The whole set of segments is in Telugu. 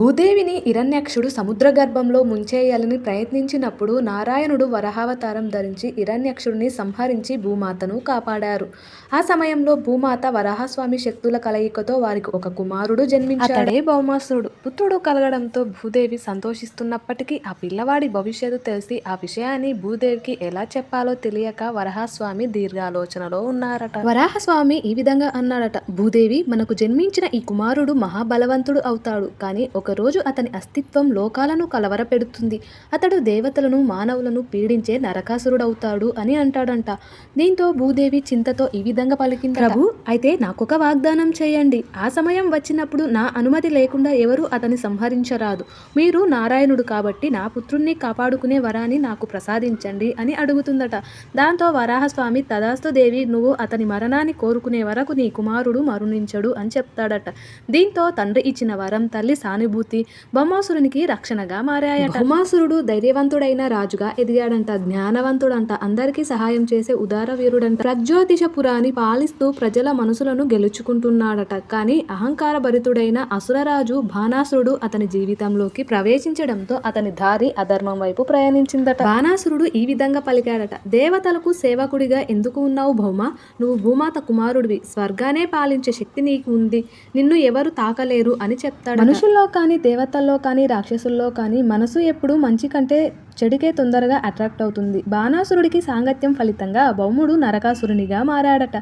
భూదేవిని హిరణ్యాక్షుడు సముద్ర గర్భంలో ముంచేయాలని ప్రయత్నించినప్పుడు నారాయణుడు వరాహావతారం ధరించి హిరణ్యాక్షుడిని సంహరించి భూమాతను కాపాడారు. ఆ సమయంలో భూమాత వరాహస్వామి శక్తుల కలయికతో వారికి ఒక కుమారుడు జన్మించాడు. భౌమాసురుడు. పుత్రుడు కలగడంతో భూదేవి సంతోషిస్తున్నప్పటికీ ఆ పిల్లవాడి భవిష్యత్తు తెలిసి ఆ విషయాన్ని భూదేవికి ఎలా చెప్పాలో తెలియక వరాహస్వామి దీర్ఘాలోచనలో ఉన్నారట. వరాహస్వామి ఈ విధంగా అన్నాడట భూదేవి మనకు జన్మించిన ఈ కుమారుడు మహాబలవంతుడు అవుతాడు. కానీ ఒకరోజు అతని అస్తిత్వం లోకాలను కలవరపెడుతుంది. అతడు దేవతలను మానవులను పీడించే నరకాసురుడవుతాడు అని అంటాడంట. దీంతో భూదేవి చింతతో ఈ విధంగా పలికింది ప్రభు అయితే నాకొక వాగ్దానం చేయండి. ఆ సమయం వచ్చినప్పుడు నా అనుమతి లేకుండా ఎవరు అతని సంహరించరాదు. మీరు నారాయణుడు కాబట్టి నా పుత్రుణ్ణి కాపాడుకునే వరాన్ని నాకు ప్రసాదించండి అని అడుగుతుందట. దాంతో వరాహస్వామి తదాస్తు దేవి నువ్వు అతని మరణాన్ని కోరుకునే వరకు నీ కుమారుడు మరణించడు అని చెప్తాడట. దీంతో తండ్రి ఇచ్చిన వరం తల్లి సానుభూతి బొమ్మాసురునికి రక్షణగా మారాయట. బొమ్మాసురుడు ధైర్యవంతుడైన రాజుగా ఎదిగాడంట జ్ఞానవంతుడంట అందరికీ సహాయం చేసే ఉదార వీరుడంట. ప్రజ్యోతిషపురాన్ని పాలిస్తూ ప్రజల మనసులను గెలుచుకుంటున్నాడట. కానీ అహంకార భరితుడైన అసురరాజు బాణాసురుడు అతని జీవితంలోకి ప్రవేశించడంతో అతని దారి అధర్మం వైపు ప్రయాణించిందట. బాణాసురుడు ఈ విధంగా పలికాడట దేవతలకు సేవకుడిగా ఎందుకు ఉన్నావు భౌమ నువ్వు భూమాత కుమారుడివి స్వర్గానే పాలించే శక్తి నీకు ఉంది నిన్ను ఎవరు తాకలేరు అని చెప్తాడు మనుషుల్లో కానీ దేవతల్లో కానీ రాక్షసుల్లో కానీ మనసు ఎప్పుడు మంచి కంటే చెడుకే తొందరగా అట్రాక్ట్ అవుతుంది. బాణాసురుడికి సాంగత్యం ఫలితంగా భౌముడు నరకాసురునిగా మారాడట.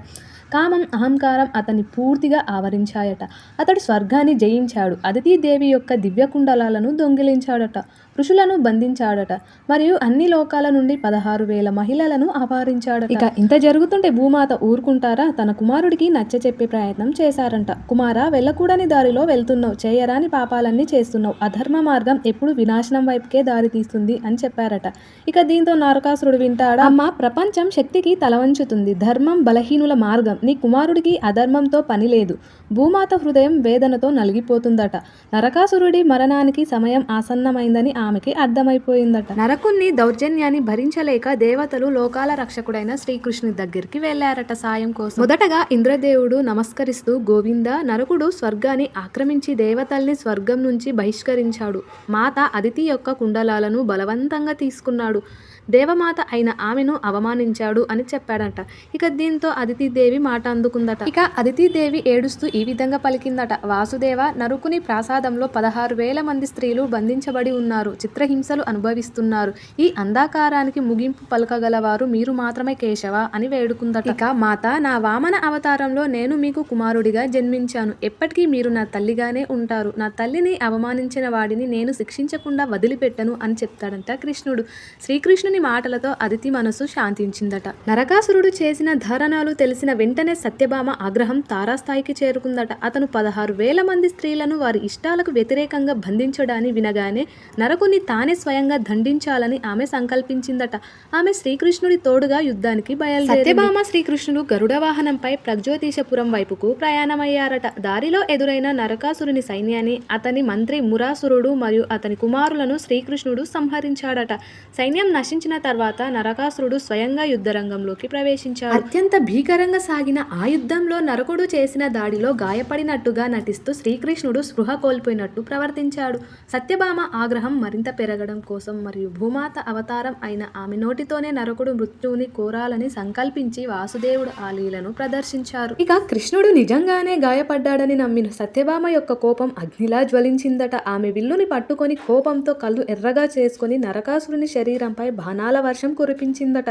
కామం అహంకారం అతన్ని పూర్తిగా ఆవరించాయట. అతడు స్వర్గాన్ని జయించాడు. అదితీదేవి యొక్క దివ్యకుండలాలను దొంగిలించాడట. ఋషులను బంధించాడట. మరియు అన్ని లోకాల నుండి పదహారు వేల మహిళలను అపహరించాడట. ఇక ఇంత జరుగుతుంటే భూమాత ఊరుకుంటారా? తన కుమారుడికి నచ్చ చెప్పే ప్రయత్నం చేశారంట. కుమార వెళ్ళకూడని దారిలో వెళ్తున్నావు. చేయరాని పాపాలన్నీ చేస్తున్నావు. అధర్మ మార్గం ఎప్పుడు వినాశనం వైపుకే దారి తీస్తుంది అని చెప్పారట. ఇక దీంతో నరకాసురుడు వింటాడా? అమ్మ ప్రపంచం శక్తికి తలవంచుతుంది. ధర్మం బలహీనుల మార్గం. నీ కుమారుడికి అధర్మంతో పని లేదు. భూమాత హృదయం వేదనతో నలిగిపోతుందట. నరకాసురుడి మరణానికి సమయం ఆసన్నమైందని ఆమెకి అర్థమైపోయిందట. నరకుణ్ణి దౌర్జన్యాన్ని భరించలేక దేవతలు లోకాల రక్షకుడైన శ్రీకృష్ణుని దగ్గరికి వెళ్ళారట సాయం కోసం. మొదటగా ఇంద్రదేవుడు నమస్కరిస్తూ గోవింద నరకుడు స్వర్గాన్ని ఆక్రమించి దేవతల్ని స్వర్గం నుంచి బహిష్కరించాడు. మాత అదితి యొక్క కుండలాలను బలవంతంగా తీసుకున్నాడు. దేవమాత అయిన ఆమెను అవమానించాడు అని చెప్పాడంట. ఇక దీంతో అదితిదేవి మాట అందుకుందట. ఇక అదితిదేవి ఏడుస్తూ ఈ విధంగా పలికిందట. వాసుదేవ నరుకుని ప్రాసాదంలో పదహారు వేల మంది స్త్రీలు బంధించబడి ఉన్నారు. చిత్రహింసలు అనుభవిస్తున్నారు. ఈ అంధాకారానికి ముగింపు పలకగలవారు మీరు మాత్రమే కేశవ అని వేడుకుందట. ఇక మాత నా వామన అవతారంలో నేను మీకు కుమారుడిగా జన్మించాను. ఎప్పటికీ మీరు నా తల్లిగానే ఉంటారు. నా తల్లిని అవమానించిన వాడిని నేను శిక్షించకుండా వదిలిపెట్టను అని చెప్తాడంట కృష్ణుడు. శ్రీకృష్ణుని మాటలతో అదితి మనసు శాంతించిందట. నరకాసురుడు చేసిన ధారణాలు తెలిసిన వెంటనే సత్యభామ ఆగ్రహం తారాస్థాయికి చేరుకుందట. అతను పదహారు వేల మంది స్త్రీలను వారి ఇష్టాలకు వ్యతిరేకంగా బంధించడాన్ని వినగానే నరకుని తానే స్వయంగా దండించాలని ఆమె సంకల్పించిందట. ఆమె శ్రీకృష్ణుడి తోడుగా యుద్ధానికి బయలుదేరి సత్యభామ శ్రీకృష్ణుడు గరుడ వాహనంపై ప్రజ్యోతిషపురం వైపుకు ప్రయాణమయ్యారట. దారిలో ఎదురైన నరకాసురుని సైన్యాన్ని అతని మంత్రి మురాసురుడు మరియు అతని కుమారులను శ్రీకృష్ణుడు సంహరించాడట. సైన్యం నశించిన తర్వాత నరకాసురుడు స్వయంగా యుద్ధరంగంలోకి ప్రవేశించాడు. అత్యంత భీకరంగా సాగిన ఆ యుద్ధంలో నరకుడు చేసిన దాడిలో గాయపడినట్టుగా నటిస్తూ శ్రీకృష్ణుడు స్పృహ కోల్పోయినట్టు ప్రవర్తించాడు. సత్యభామ ఆగ్రహం మరింత పెరగడం కోసం మరియు భూమాత అవతారం అయిన ఆమె నోటితోనే నరకుడు మృత్యువుని కోరాలని సంకల్పించి వాసుదేవుడు ఆ లీలను ప్రదర్శించారు. ఇక కృష్ణుడు నిజంగానే గాయపడ్డాడని నమ్మిన సత్యభామ యొక్క కోపం అగ్నిలా జ్వలించిందట. ఆమె విల్లుని పట్టుకొని కోపంతో కళ్ళు ఎర్రగా చేసుకుని నరకాసురుని శరీరంపై బాణాల వర్షం కురిపించిందట.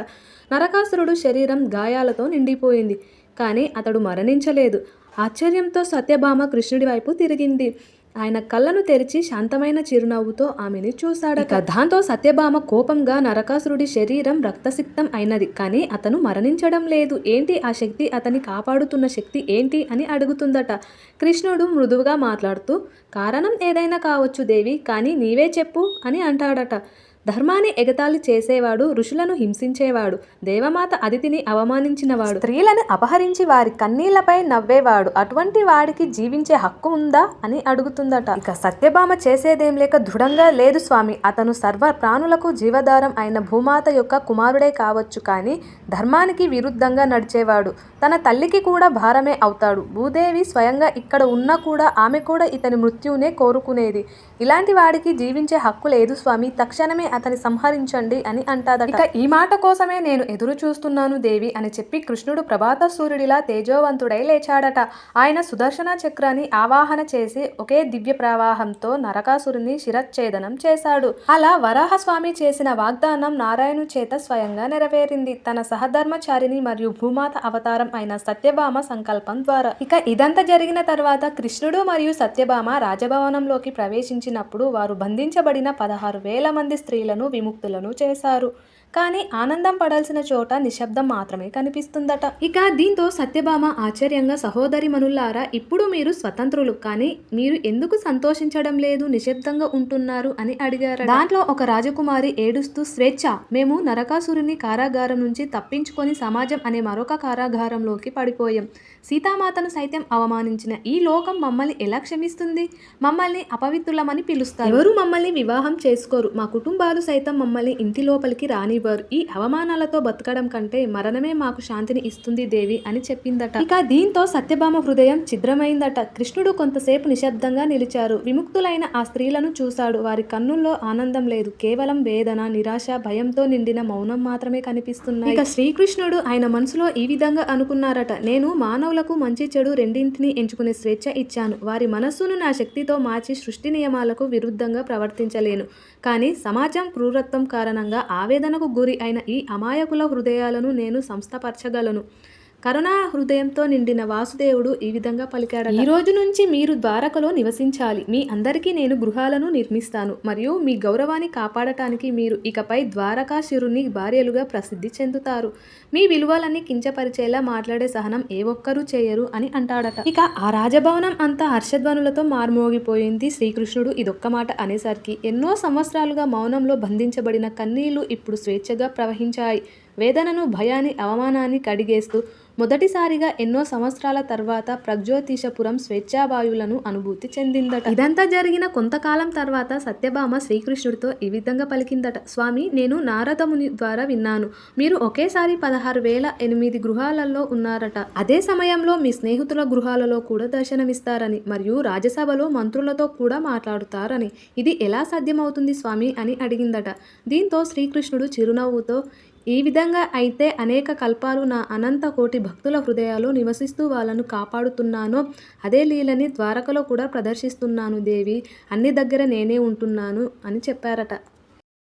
నరకాసురుడు శరీరం గాయాలతో నిండిపోయింది. కానీ అతడు మరణించలేదు. ఆశ్చర్యంతో సత్యభామ కృష్ణుడి వైపు తిరిగింది. ఆయన కళ్ళను తెరిచి శాంతమైన చిరునవ్వుతో ఆమెని చూశాడట. దాంతో సత్యభామ కోపంగా నరకాసురుడి శరీరం రక్తసిక్తం అయినది. కానీ అతను మరణించడం లేదు. ఏంటి ఆ శక్తి? అతని కాపాడుతున్న శక్తి ఏంటి అని అడుగుతుందట. కృష్ణుడు మృదువుగా మాట్లాడుతూ కారణం ఏదైనా కావచ్చు దేవి కానీ నీవే చెప్పు అని అంటాడట. ధర్మాన్ని ఎగతాళి చేసేవాడు ఋషులను హింసించేవాడు దేవమాత అతిథిని అవమానించినవాడు. స్త్రీలను అపహరించి వారి కన్నీళ్ళపై నవ్వేవాడు అటువంటి వాడికి జీవించే హక్కు ఉందా అని అడుగుతుందట. ఇక సత్యభామ చేసేదేం లేక దృఢంగా లేదు స్వామి అతను సర్వ ప్రాణులకు జీవధారం అయిన భూమాత యొక్క కుమారుడే కావచ్చు కానీ ధర్మానికి విరుద్ధంగా నడిచేవాడు. తన తల్లికి కూడా భారమే అవుతాడు. భూదేవి స్వయంగా ఇక్కడ ఉన్నా కూడా ఆమె కూడా ఇతని మృత్యువునే కోరుకునేది. ఇలాంటి వాడికి జీవించే హక్కు లేదు స్వామి. తక్షణమే అతని సంహరించండి అని అంటాదట. ఇక ఈ మాట కోసమే నేను ఎదురు చూస్తున్నాను దేవి అని చెప్పి కృష్ణుడు ప్రభాత సూర్యుడిలా తేజోవంతుడై లేచాడట. ఆయన సుదర్శన చక్రాన్ని ఆవాహన చేసి ఒకే దివ్య ప్రవాహంతో నరకాసురుని శిరచ్ఛేదనం చేశాడు. అలా వరాహస్వామి చేసిన వాగ్దానం నారాయణు చేత స్వయంగా నెరవేరింది. తన సహధర్మచారిని మరియు భూమాత అవతారం అయిన సత్యభామ సంకల్పం ద్వారా. ఇక ఇదంతా జరిగిన తర్వాత కృష్ణుడు మరియు సత్యభామ రాజభవనంలోకి ప్రవేశించినప్పుడు వారు బంధించబడిన పదహారు వేల మంది స్త్రీలను విముక్తులను చేశారు. కానీ ఆనందం పడాల్సిన చోట నిశ్శబ్దం మాత్రమే కనిపిస్తుందట. ఇక దీంతో సత్యభామ ఆశ్చర్యంగా సహోదరి మనుల్లారా ఇప్పుడు మీరు స్వతంత్రులు కానీ మీరు ఎందుకు సంతోషించడం లేదు నిశ్శబ్దంగా ఉంటున్నారు అని అడిగారు దాంట్లో ఒక రాజకుమారి ఏడుస్తూ స్వేచ్ఛ మేము నరకాసురుని కారాగారం నుంచి తప్పించుకొని సమాజం అనే మరొక కారాగారంలోకి పడిపోయాం. సీతామాతను సైతం అవమానించిన ఈ లోకం మమ్మల్ని ఎలా క్షమిస్తుంది? మమ్మల్ని అపవిత్రులమని పిలుస్తారు. ఎవరు మమ్మల్ని వివాహం చేసుకోరు? మా కుటుంబాలు సైతం మమ్మల్ని ఇంటి లోపలికి రాని రానివ్వరు ఈ అవమానాలతో బతకడం కంటే మరణమే మాకు శాంతిని ఇస్తుంది దేవి అని చెప్పిందట. ఇక దీంతో సత్యభామ హృదయం ఛిద్రమైందట. కృష్ణుడు కొంతసేపు నిశ్శబ్దంగా నిలిచారు. విముక్తులైన ఆ స్త్రీలను చూశాడు. వారి కన్నుల్లో ఆనందం లేదు. కేవలం వేదన నిరాశ భయంతో నిండిన మౌనం మాత్రమే కనిపిస్తున్నాయి. ఇక శ్రీకృష్ణుడు ఆయన మనసులో ఈ విధంగా అనుకున్నారట. నేను మానవులకు మంచి చెడు రెండింటిని ఎంచుకునే స్వేచ్ఛ ఇచ్చాను. వారి మనస్సును నా శక్తితో మార్చి సృష్టి నియమాలకు విరుద్ధంగా ప్రవర్తించలేను. కానీ సమాజం క్రూరత్వం కారణంగా ఆవేదనకు గురి అయిన ఈ అమాయకుల హృదయాలను నేను సంస్థపరచగలను. కరుణా హృదయంతో నిండిన వాసుదేవుడు ఈ విధంగా పలికాడు ఈ రోజు నుంచి మీరు ద్వారకలో నివసించాలి. మీ అందరికీ నేను గృహాలను నిర్మిస్తాను. మరియు మీ గౌరవాన్ని కాపాడటానికి మీరు ఇకపై ద్వారకాశిరుని భార్యలుగా ప్రసిద్ధి చెందుతారు. మీ విలువలన్నీ కించపరిచేలా మాట్లాడే సహనం ఏ ఒక్కరూ చేయరు అని అంటాడట. ఇక ఆ రాజభవనం అంతా హర్షధ్వనులతో మార్మోగిపోయింది శ్రీకృష్ణుడు. ఇదొక్క మాట అనేసరికి ఎన్నో సంవత్సరాలుగా మౌనంలో బంధించబడిన కన్నీళ్ళు ఇప్పుడు స్వేచ్ఛగా ప్రవహించాయి. వేదనను భయాన్ని అవమానాన్ని కడిగేస్తూ మొదటిసారిగా ఎన్నో సంవత్సరాల తర్వాత ప్రజ్యోతిషపురం స్వేచ్ఛావాయువులను అనుభూతి చెందిందట. ఇదంతా జరిగిన కొంతకాలం తర్వాత సత్యభామ శ్రీకృష్ణుడితో ఈ విధంగా పలికిందట. స్వామి నేను నారదముని ద్వారా విన్నాను. మీరు ఒకేసారి పదహారు వేల ఎనిమిది గృహాలలో ఉన్నారట. అదే సమయంలో మీ స్నేహితుల గృహాలలో కూడా దర్శనమిస్తారని మరియు రాజ్యసభలో మంత్రులతో కూడా మాట్లాడుతారని. ఇది ఎలా సాధ్యమవుతుంది స్వామి? అని అడిగిందట. దీంతో శ్రీకృష్ణుడు చిరునవ్వుతో ఈ విధంగా అయితే అనేక కల్పాలు నా అనంత కోటి భక్తుల హృదయాలు నివసిస్తూ వాళ్ళను కాపాడుతున్నానో. అదే లీలని ద్వారకలో కూడా ప్రదర్శిస్తున్నాను దేవి. అన్ని దగ్గర నేనే ఉంటున్నాను అని చెప్పారట.